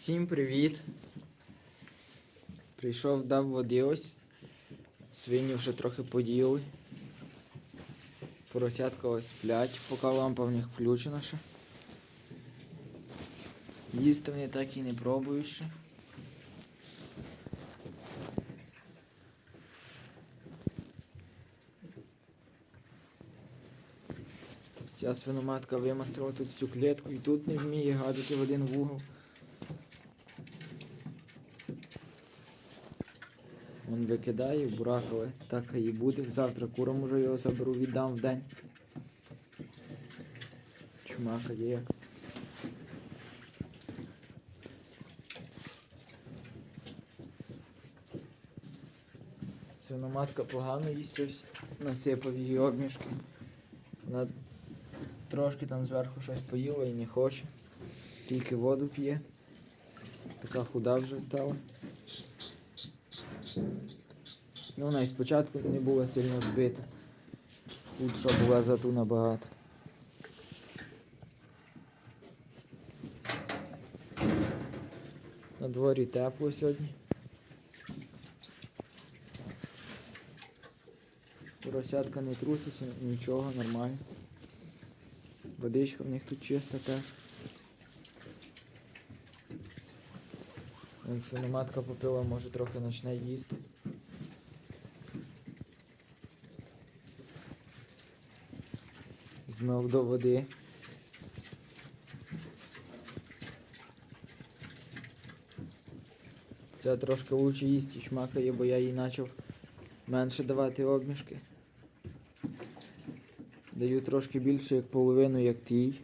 Всім привіт. Прийшов, дав води ось. Свині вже трохи поділи. Поросятка ось сплять, поки лампа в них включена ще. Їсти вони так і не пробують ще. Ця свиноматка вимастила тут всю клітку і тут не вміє гадати в один вугол. Він викидає в так і буде. Завтра курам уже його заберу, віддам в день. Чумака є. Свиноматка погано їсть ось, насипав її обмішки. Вона трошки там зверху щось поїла і не хоче. Тільки воду п'є. Така худа вже стала. Ну, вона і спочатку не була сильно збита. Що була зато набагато. На дворі тепло сьогодні. Поросятка не труситься, нічого, нормально. Водичка в них тут чиста теж. Вон свиноматка попила, може трохи почне їсти. Знов до води. Ця трошки лучше їсть і чмакає, бо я їй почав менше давати обмішки. Даю трошки більше, як половину, як тій.